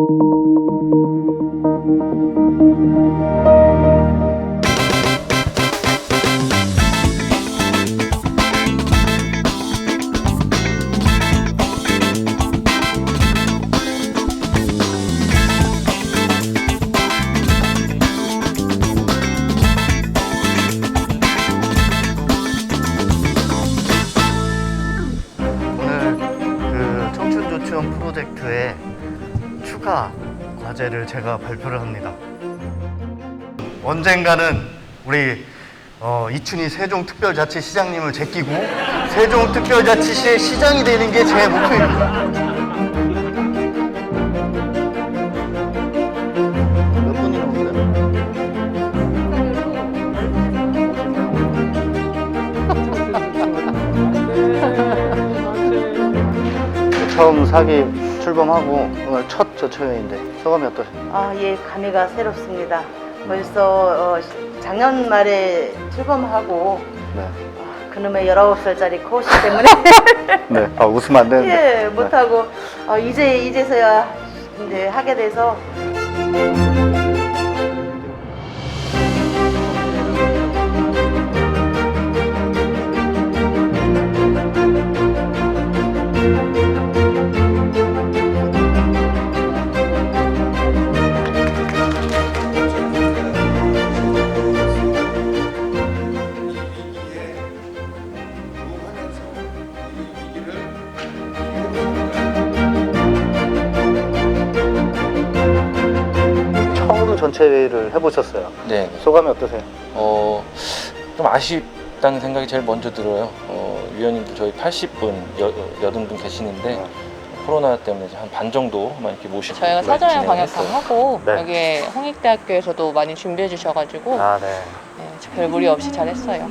그 청춘 조치원 프로젝트의 추가 과제를 제가 발표를 합니다. 언젠가는 우리 어, 이춘희 세종특별자치시장님을 제끼고 세종특별자치시의 시장이 되는 게 제 목표입니다. 몇 분이 남았어요? 처음 사기 출범하고 오늘 첫 저초연인데 소감이 어떠세요? 아, 예, 감회가 새롭습니다. 벌써 어, 작년 말에 출범하고 네. 아, 그놈의 19살짜리 코시 때문에 네. 아, 웃으면 안 되는데. 예, 못하고 어, 이제 이제서야 이제 하게 돼서 전체회의를 해보셨어요. 네. 소감이 어떠세요? 어, 좀 아쉽다는 생각이 제일 먼저 들어요. 어, 위원님들 저희 80분, 여, 여든 분 계시는데 코로나 때문에 한 반 정도만 이렇게 모시고 저희가 사전에. 방역하고 네. 여기에 홍익대학교에서도 많이 준비해 주셔가지고 아, 네. 네, 별 무리 없이 잘했어요.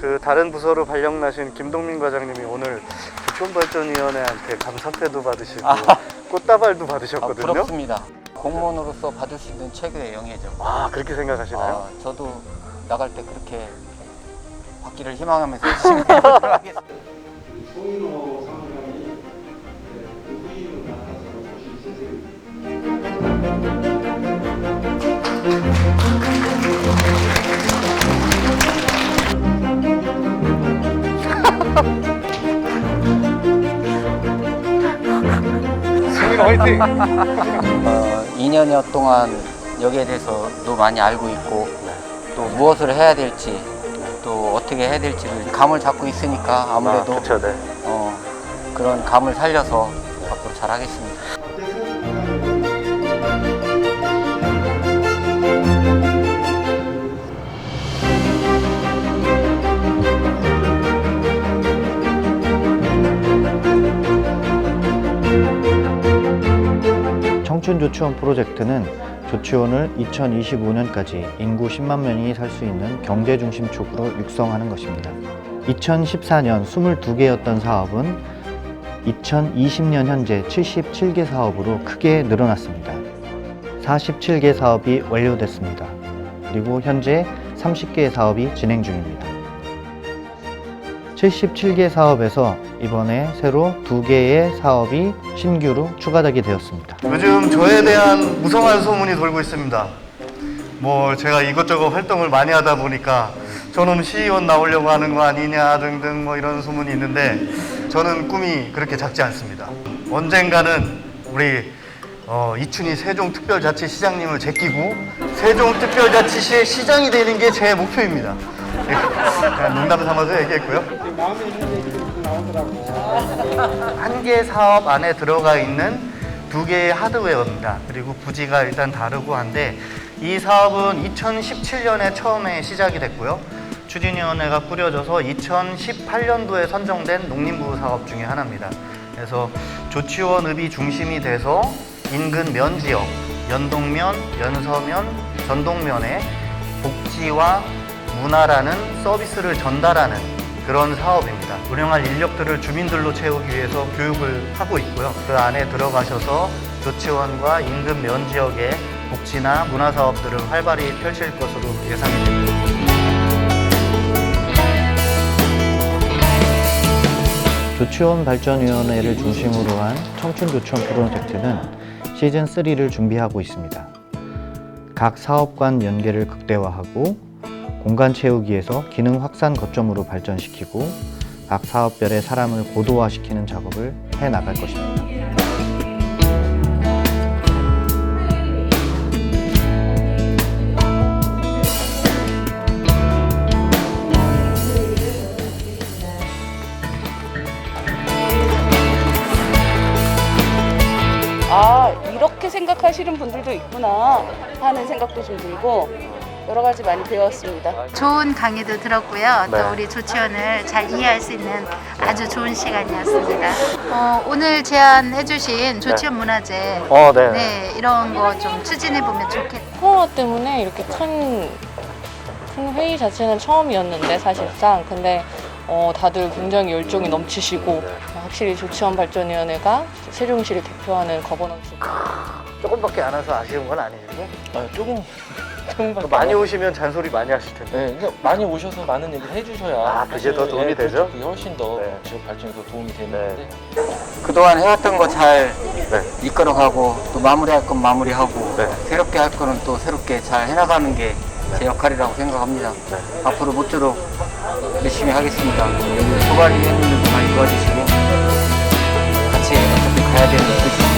그 다른 부서로 발령나신 김동민 과장님이 오늘 조건발전위원회한테 감사 패도 받으시고 꽃다발도 아, 받으셨거든요. 부럽습니다. 공무원으로서 받을 수 있는 최고의 영예죠. 아, 그렇게 생각하시나요? 아, 저도 나갈 때 그렇게 받기를 희망하면서 열심히 해보도록 하겠습니다. 송인호 그 후임을 맡아서. 화이팅! 어, 2년여 동안 여기에 대해서도 많이 알고 있고 또 무엇을 해야 될지 또 어떻게 해야 될지를 감을 잡고 있으니까 아무래도 아, 그쵸, 네. 어, 그런 감을 살려서 앞으로 잘하겠습니다. 조치원 프로젝트는 조치원을 2025년까지 인구 10만 명이 살 수 있는 경제 중심 촉으로 육성하는 것입니다. 2014년 22개였던 사업은 2020년 현재 77개 사업으로 크게 늘어났습니다. 47개 사업이 완료됐습니다. 그리고 현재 30개의 사업이 진행 중입니다. 77개 사업에서 이번에 새로 2개의 사업이 신규로 추가되게 되었습니다. 요즘 저에 대한 무성한 소문이 돌고 있습니다. 뭐 제가 이것저것 활동을 많이 하다 보니까 저놈 시의원 나오려고 하는 거 아니냐 등등 뭐 이런 소문이 있는데 저는 꿈이 그렇게 작지 않습니다. 언젠가는 우리 어, 이춘희 세종특별자치시장님을 제끼고 세종특별자치시의 시장이 되는 게 제 목표입니다. 예, 그냥 농담 삼아서 얘기했고요. 한개 사업 안에 들어가 있는 두 개의 하드웨어입니다. 그리고 부지가 일단 다르고 한데 이 사업은 2017년에 처음에 시작이 됐고요. 추진위원회가 꾸려져서 2018년도에 선정된 농림부 사업 중에 하나입니다. 그래서 조치원읍이 중심이 돼서 인근 면 지역, 연동면, 연서면, 전동면에 복지와 문화라는 서비스를 전달하는 그런 사업입니다. 운영할 인력들을 주민들로 채우기 위해서 교육을 하고 있고요. 그 안에 들어가셔서 조치원과 인근 면 지역의 복지나 문화 사업들을 활발히 펼칠 것으로 예상이 됩니다. 조치원 발전위원회를 중심으로 한 청춘 조치원 프로젝트는 시즌 3를 준비하고 있습니다. 각 사업 간 연계를 극대화하고 공간 채우기에서 기능 확산 거점으로 발전시키고 각 사업별의 사람을 고도화시키는 작업을 해 나갈 것입니다. 아 이렇게 생각하시는 분들도 있구나 하는 생각도 좀 들고 여러 가지 많이 배웠습니다. 좋은 강의도 들었고요. 네. 또 우리 조치원을 잘 이해할 수 있는 아주 좋은 시간이었습니다. 어, 오늘 제안해주신 조치원 문화제 어, 네. 네, 이런 거 좀 추진해 보면 좋겠다. 코로나 때문에 이렇게 큰, 큰 회의 자체는 처음이었는데 사실상 근데 어, 다들 굉장히 열정이 넘치시고 확실히 조치원 발전위원회가 세종시를 대표하는 거버넌스 조금밖에 안 와서 아쉬운 건 아니고 아, 조금 조금밖에 많이 안 오시면 잔소리 많이 하실 텐데. 네, 그러니까 많이 오셔서 많은 얘기를 해주셔야 아, 그게 더 도움이 그렇죠. 되죠? 그게 훨씬 더 네. 지역 발전에 더 도움이 되는데 그동안 해왔던 거 잘 네. 이끌어가고 또 마무리할 건 마무리하고 네. 새롭게 할 거는 또 새롭게 잘 해나가는 게 제 역할이라고 생각합니다. 네. 앞으로 모쪼록 열심히 하겠습니다. 여기 소관이 회원님들도 많이 도와주시고 같이 어차피 가야 되는 그 진행이